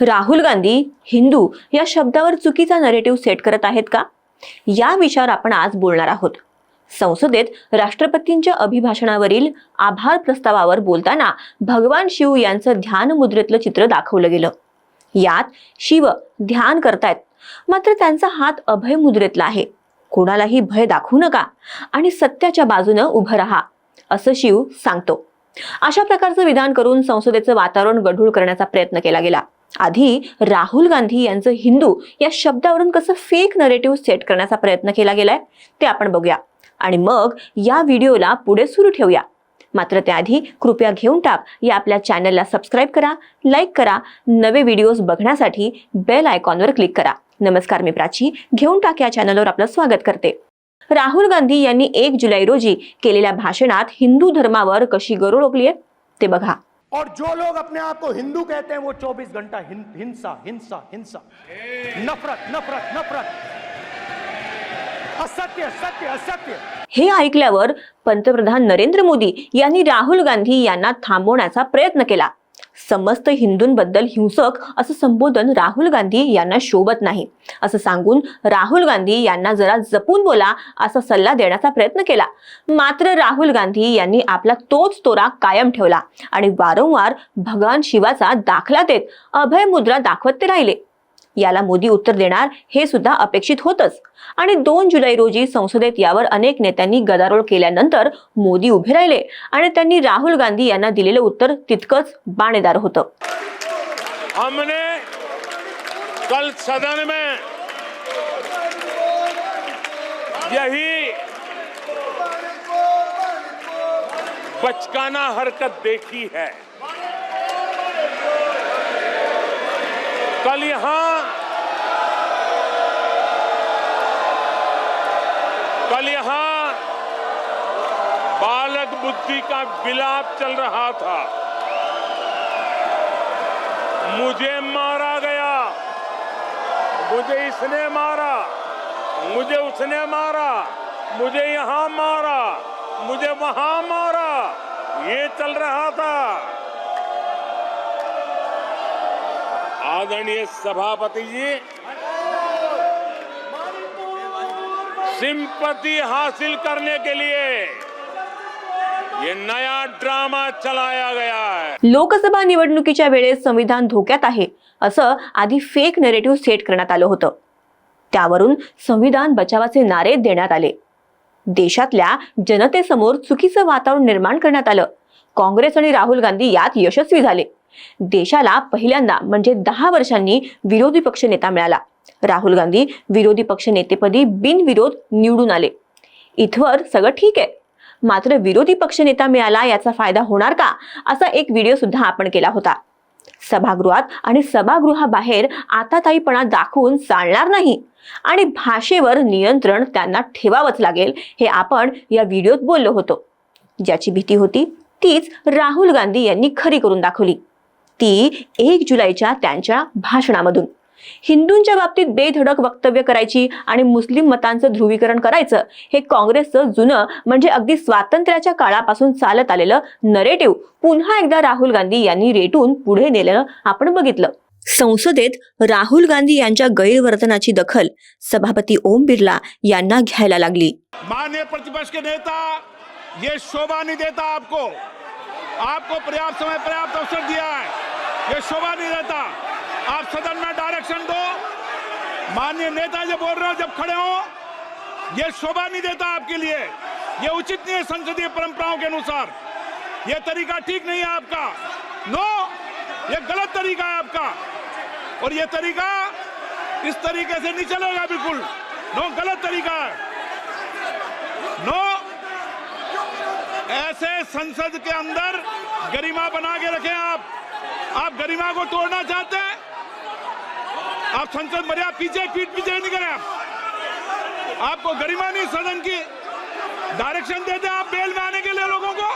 राहुल गांधी हिंदू या शब्दावर चुकीचा नरेटिव्ह सेट करत आहेत का? या विषयावर आपण आज बोलणार आहोत. संसदेत राष्ट्रपतींच्या अभिभाषणावरील आभार प्रस्तावावर बोलताना भगवान शिव यांचं ध्यान मुद्रेतलं चित्र दाखवलं गेलं. यात शिव ध्यान करतायत मात्र त्यांचा हात अभय मुद्रेतला आहे. कोणालाही भय दाखवू नका आणि सत्याच्या बाजूनं उभं राहा असं शिव सांगतो. अशा प्रकारचं विधान करून संसदेचं वातावरण गढूळ करण्याचा प्रयत्न केला गेला. आधी राहुल गांधी यांचं हिंदू या शब्दावरून कसं फेक नरेटिव्ह सेट करण्याचा प्रयत्न केला गेलाय ते आपण बघूया. आणि मग या व्हिडिओला पुढे सुरू ठेवूया. मात्र त्याआधी कृपया घेऊन टाक या आपल्या चॅनलला सबस्क्राईब करा लाईक करा नवे व्हिडिओज बघण्यासाठी बेल आयकॉनवर क्लिक करा. नमस्कार मी प्राची घेऊन टाक या चॅनलवर आपलं स्वागत करते. राहुल गांधी यांनी एक जुलै रोजी केलेल्या भाषणात हिंदू धर्मावर कशी गरुड ओकलीये ते बघा. और जो लोग अपने आप को हिंदू कहते हैं वो 24 घंटा हिं, हिंसा हिंसा हिंसा। नफरत नफरत नफरत। असत्य सत्य असत्य। हे ऐकल्यावर पंतप्रधान नरेंद्र मोदी यांनी राहुल गांधी यांना थांबवण्याचा प्रयत्न केला. समस्त हिंदूंबद्दल हिंसक असं संबोधन राहुल गांधी यांना शोभत नाही. असं सांगून राहुल गांधी यांना जरा जपून बोला असा सल्ला देण्याचा प्रयत्न केला. मात्र राहुल गांधी यांनी आपला तोच तोरा कायम ठेवला आणि वारंवार भगवान शिवाचा दाखला देत अभय मुद्रा दाखवत ते राहिले. याला मोदी उत्तर देणार हे सुद्धा अपेक्षित होतच. आणि दोन जुलै रोजी संसदेत यावर अनेक नेत्यांनी गदारोळ केल्यानंतर मोदी उभे राहिले आणि त्यांनी राहुल गांधी यांना दिलेलं उत्तर तितकंच बाणेदार होतं. हमने कल सदन में यही बचकाना हरकत देखी है। कल यहां कल यहाँ बालक बुद्धि का विलाप चल रहा था। मुझे मारा गया। मुझे इसने मारा। मुझे उसने मारा। मुझे यहाँ मारा। मुझे वहाँ मारा। ये चल रहा था। आदरणीय सभापति जी सिंपति हासिल करने के लिए ये नया ड्रामा चलाया गया है। लोकसभा निवडणुकीच्या वेळेस संविधान धोक्यात आहे असं आधी फेक नेरेटिव्ह सेट करण्यात आलं होतं. त्यावरून संविधान बचावाचे नारे देण्यात आले. देशातल्या जनतेसमोर चुकीचं वातावरण निर्माण करण्यात आलं. काँग्रेस आणि राहुल गांधी यात यशस्वी झाले. देशाला पहिल्यांदा म्हणजे दहा वर्षांनी विरोधी पक्ष नेता मिळाला. राहुल गांधी विरोधी पक्ष नेतेपदी बिनविरोध निवडून आले. इथवर सगळं ठीक आहे. मात्र विरोधी पक्ष नेता मिळाला याचा फायदा होणार का असा एक व्हिडिओ सुद्धा आपण केला होता. सभागृहात आणि सभागृहाबाहेर आताताईपणा दाखवून चालणार नाही आणि भाषेवर नियंत्रण त्यांना ठेवावंच लागेल हे आपण या व्हिडिओत बोललो होतो. ज्याची भीती होती तीच राहुल गांधी यांनी खरी करून दाखवली. ती एक जुलैच्या त्यांच्या भाषणामधून. हिंदूंच्या बाबतीत बेधडक वक्तव्य करायची आणि मुस्लिम मतांचं ध्रुवीकरण करायचं हे काँग्रेसचं जुनं म्हणजे अगदी स्वातंत्र्याच्या काळापासून चालत आलेलं नरेटिव्ह पुन्हा एकदा राहुल गांधी यांनी रेटून पुढे नेलेलं आपण बघितलं. संसदेत राहुल गांधी यांच्या गैरवर्तनाची दखल सभापती ओम बिर्ला यांना घ्यायला लागली. मान्य प्रतिपक्ष के नेता ये शोभा नहीं देता आपको. आपको पर्याप्त समय पर्याप्त अवसर दिया है. ये शोभा नहीं रहता। आप सदन में डायरेक्शन दो। माननीय नेता जो बोल रहे हो, जब खड़े हो, ये शोभा नहीं देता आपके लिए। ये उचित नहीं है संसदीय परंपराओं के अनुसार। ये तरीका ठीक नहीं है आपका। नो ये गलत तरीका है आपका। और ये तरीका इस तरीके से नहीं चलेगा बिल्कुल। नो गलत तरीका है। नो ऐसे संसद के अंदर गरिमा बना के रखें आप। आप गरिमा को तोड़ना चाहते हैं? आप संसद मर्यादा पीछे पीठ पीछे नहीं करें आप। आपको गरिमा नहीं सदन की डायरेक्शन देते हैं आप बेल में आने के लिए लोगों को।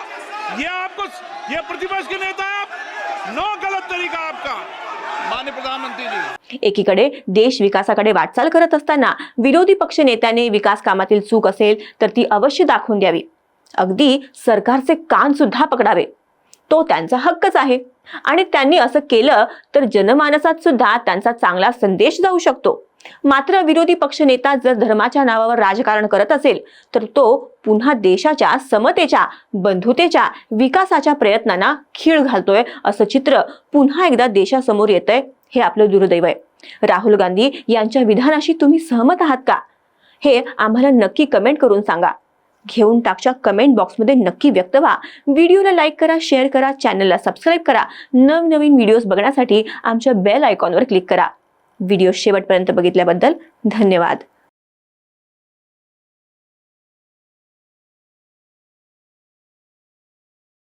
ये आपको ये प्रतिपक्ष के नेता है आप। नो गलत तरीका आपका। माननीय प्रधानमंत्री जी। एकीकडे देश विकासाकडे वाटचाल करत असताना विरोधी पक्ष नेत्याने विकास कामातील चूक असेल तर ती अवश्य दाखवून द्यावी. अगदी सरकारचे कान सुद्धा पकडावे. तो त्यांचा हक्कच आहे. आणि त्यांनी असं केलं तर जनमानसात सुद्धा त्यांचा चांगला संदेश जाऊ शकतो. मात्र विरोधी पक्षनेता जर धर्माच्या नावावर राजकारण करत असेल तर तो पुन्हा देशाच्या समतेच्या बंधुतेच्या विकासाच्या प्रयत्नांना खीळ घालतोय असं चित्र पुन्हा एकदा देशासमोर येतंय हे आपलं दुर्दैव आहे. राहुल गांधी यांच्या विधानाशी तुम्ही सहमत आहात का? हे आम्हाला नक्की कमेंट करून सांगा. घेऊन टाकच्या कमेंट बॉक्समध्ये नक्की व्यक्त व्हा. व्हिडिओला लाईक करा शेअर करा चॅनलला सबस्क्राईब करा. नवनवीन व्हिडिओज बघण्यासाठी आमच्या बेल आयकॉनवर क्लिक करा. व्हिडिओ शेवटपर्यंत बघितल्याबद्दल धन्यवाद.